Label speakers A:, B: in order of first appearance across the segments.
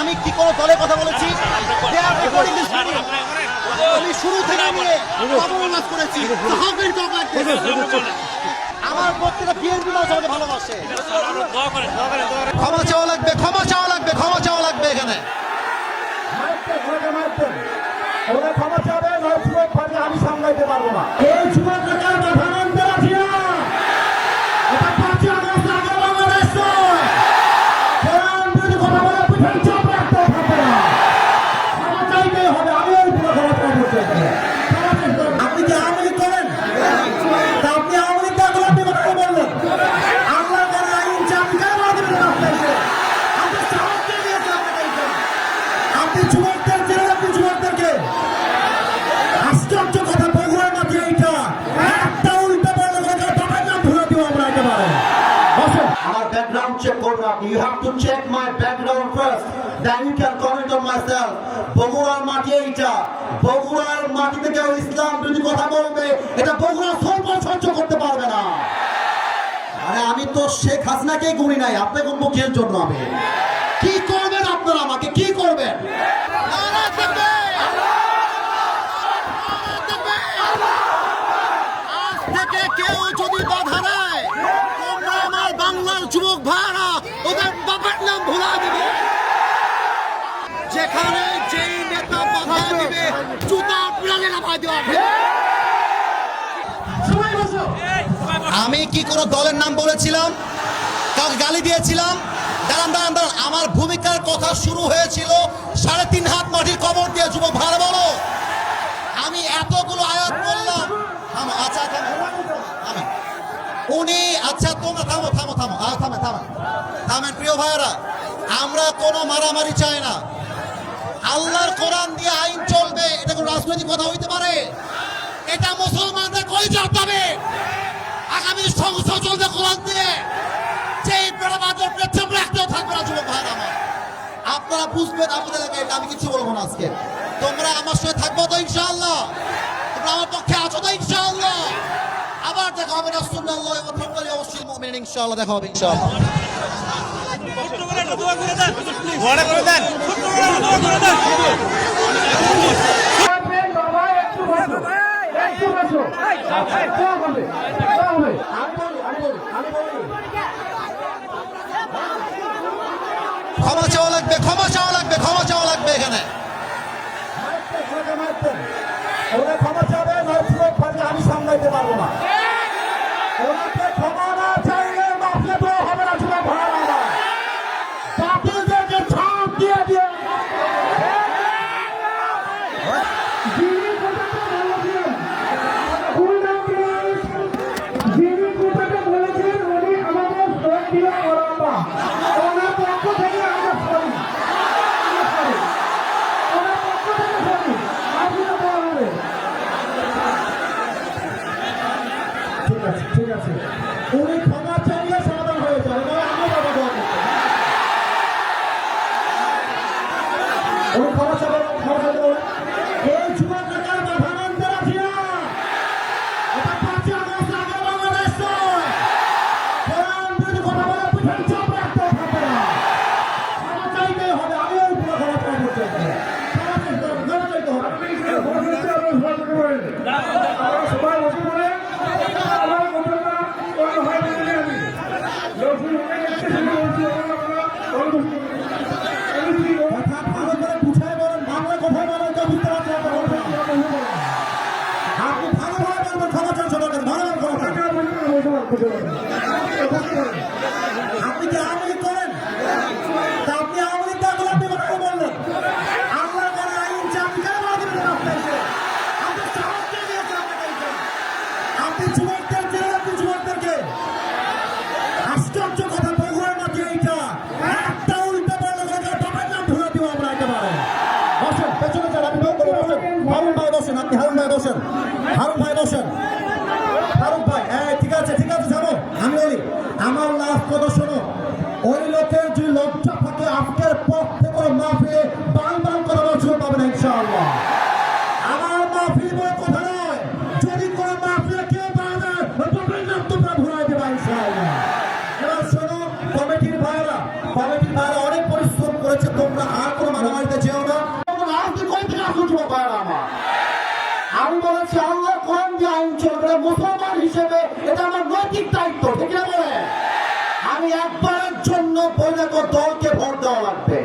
A: আমি কি কোনো দলের কথা বলেছি. আমি শুরু থেকে নিয়ে করেছি? আমার বক্তৃতা বিএনপি মানুষ আমাকে ভালোবাসে। ক্ষমা চাওয়া লাগবে ক্ষমা চাওয়া লাগবে ক্ষমা চাওয়া লাগবে এখানে।
B: ক্ষমা চাবে, আমি সামলাইতে পারব না।
C: To check my background first then you can comment on myself বগুড়ার মাটি এইটা। বগুড়ার মাটিতে কেউ ইসলাম যদি কথা বলবে, এটা বগুড়া সর্ব সহ্য করতে পারবে না। আরে আমি তো শেখ হাসিনাকেই গুনি নাই আপনি কোন মুখের জন্য আমি? কি করবেন আপনারা আমাকে? কি করবেন?
A: কেউ যদি বাধা দেয়, তোমরা আমার বাংলার যুবক বাবার নাম ভুলা দিবে। যেখানে যেই নেতা বাধা দিবে জুতা প্রাণে নামাই দেওয়া আমি কি কোনো দলের নাম বলেছিলাম? কাউকে গালি দিয়েছিলাম? দাঁড়ান দাঁড়ান দাঁড়ান। আমার ভূমিকার কথা শুরু হয়েছিল সাড়ে তিন হাত মাটির কবর দিয়ে যুবক ভাড়া বলো। আমি এতগুলো আয়াত বললাম। আচ্ছা থামো। থামো উনি আচ্ছা তোমরা থামো থামো থামো। থামে থামে। থামেন প্রিয় ভাইরা আমরা কোনো মারামারি চাই না। আল্লাহর কোরআন দিয়ে আইন চলবে, এটা কোনো রাজনৈতিক কথা হইতে পারে? এটা মুসলমানদের কই যাবে আগামী সংসদ চলবে কোরআন দিয়ে। সেই বেড়াবাদের পেছন রাখতেও থাকবে না, যুবক ভাইরা আমার। আপনারা বুঝবেন আপনাদের এটা আমি কিছু বলব না আজকে। তোমরা আমার সঙ্গে থাকব তো ইনশাআল্লাহ। তোমরা আমার পক্ষে আছো তো ইনশাআল্লাহ। আবার দেখা হবে, রাসূলুল্লাহ ওয়া থাকবালি অবশ্যই মুমিন, ইনশাআল্লাহ দেখা হবে, ইনশাআল্লাহ। ক্ষমা চাওয়া লাগবে ক্ষমা চাওয়া লাগবে ক্ষমা চাওয়া লাগবে এখানে।
B: ক্ষমা Thank you. একবারের জন্য বৈরাগ দলকে ভোট দেওয়া লাগবে।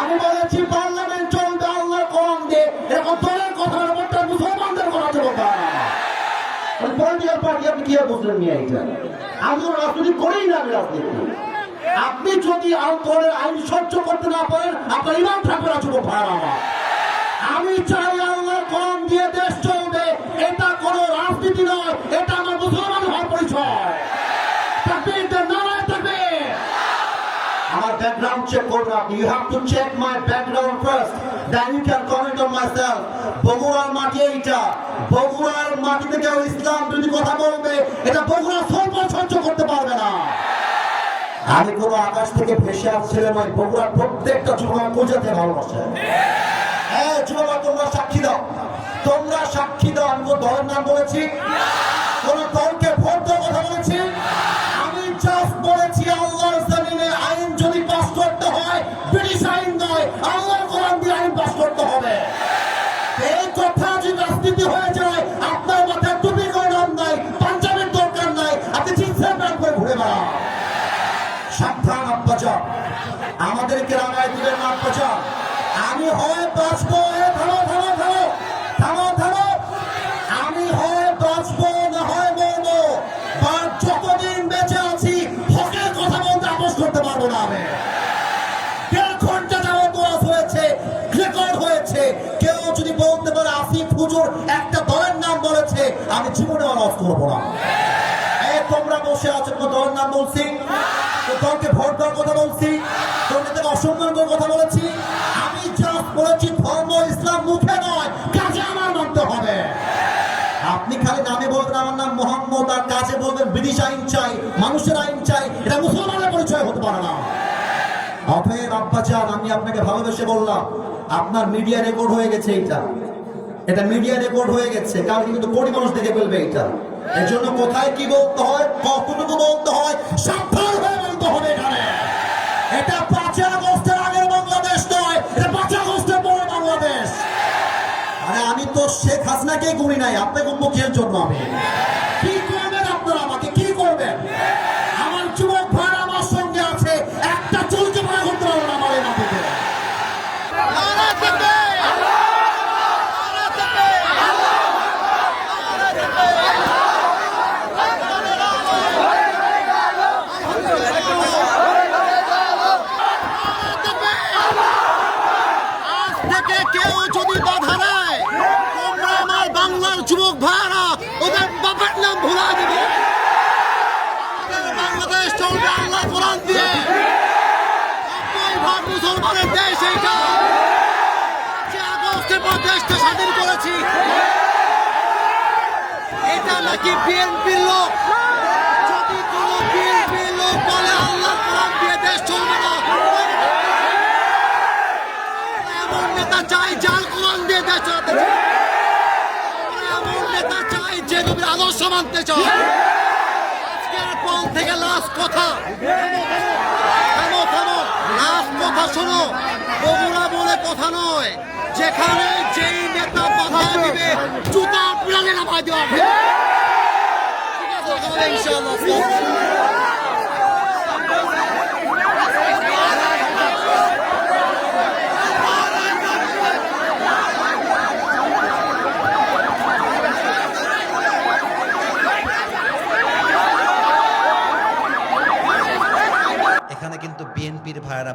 B: আমি বলেছি, পার্লামেন্ট চলবে আল্লাহর কোরআন দিয়ে। এরকম দলের কথা ব্যাপারটা মুসলমানদের কথা চলবে পলিটিক্যাল পার্টি আপনি কি আর বুঝলেন নিয়ে এইটা? আমি রাজনীতি করেই না রাজনীতি আপনি যদি আইন সহ্য করতে না পারেন, আপনার ইমাম থাকবে না যুবক ভাড়া আমার ব্যাকগ্রাউন্ড চেক করবেন আপনি you have to check my background first then you can comment on বগুড়ার মাটি এইটা। বগুড়ার মাটিতে কেউ ইসলাম যদি কথা বলবে, এটা বগুড়া সর্ব সহ্য করতে পারবে না। আমি কোন আকাশ থেকে ভেসে আসছিলাম নয় বগুড়ার প্রত্যেকটা যুবক বোঝাতে ভালোবাসে। হ্যাঁ যুবক, তোমরা সাক্ষী দাও। তোমরা সাক্ষী দাও, আমি কোন নাম বলেছি? কোন নয় আল্লাহর কোরআন দিয়ে আইন পাস করতে হবে। এই কথা যদি রাজনীতি হয়ে যায়, আপনার মাথায় টুপি করে নাম নাই, পাঞ্জাবের দরকার নাই, আপনি জিন্সের প্যান্ট করে ঘুরে বেড়া সাবধান আব্বাজা আমাদেরকে রাঙায় দিবেন না আমি হয় বাঁচবো আপনি খালি নামে বলবেন, আমার নাম মোহাম্মদ, আর কাজে বলবেন, ব্রিটিশ আইন চাই, মানুষের আইন চাই, এটা মুসলমানের পরিচয় হতে পারে না। অতএব আব্বাজান আমি আপনাকে ভালোবেসে বললাম, আপনার মিডিয়া রেকর্ড হয়ে গেছে এটা এটা মিডিয়া রেকর্ড হয়ে গেছে কারণ কিন্তু কোটি মানুষ দেখে ফেলবে এটা এর জন্য কোথায় কি বলতে হয় কতটুকু বলতে হয় হয়ে বলতে হবে এখানে। এটা পাঁচই আগস্টের আগের বাংলাদেশ নয়, এটা পাঁচই আগস্টের পরে বাংলাদেশ। আরে আমি তো শেখ হাসিনাকে গুনি নাই, আপনাকে মুখের জন্য আমি কি করবেন আপনারা আমাকে কি করবেন আমার যুবক ভাই আমার সঙ্গে আছে একটা চুলকে মনে করতে পারব না আমার এই মাটিতে
D: কেউ যদি বাধা দেয়, তোমরা আমার বাংলার যুবক ভাইরা, ওদের বাবার নাম ভুলা দিবে। বাংলাদেশ চলবে আল্লাহ কোরআন দিয়ে। ভাগ মুসলমানের দেশ এইটা। আগস্টের পর স্বাধীন করেছি। এটা নাকি বিএনপির লোক? যদি কোন বিএনপির লোক বলে আল্লাহ কোরআন দিয়ে দেশ চলবে না এমন নেতা চাই, যার কোরআন দিয়ে দেশ চালাতে চায় আমরা এমন নেতা চাই যে নবীর আদর্শ মানতে চায়। আজকের পর থেকে লাস্ট কথা। থামো থামো লাস্ট কথা শোনো। বগুড়া বলে কথা নয়। যেখানে যেই নেতা বাধা দিবে, জুতা পিড়ালে নামায় দেওয়া ঠিক আছে
E: এখানে কিন্তু বিএনপির ভাইয়েরা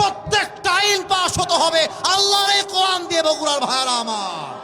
B: প্রত্যেকটা আইন পাশ হতে হবে। আল্লাহর কোরআন দিয়ে বগুড়ার ভাইয়ারা আমার।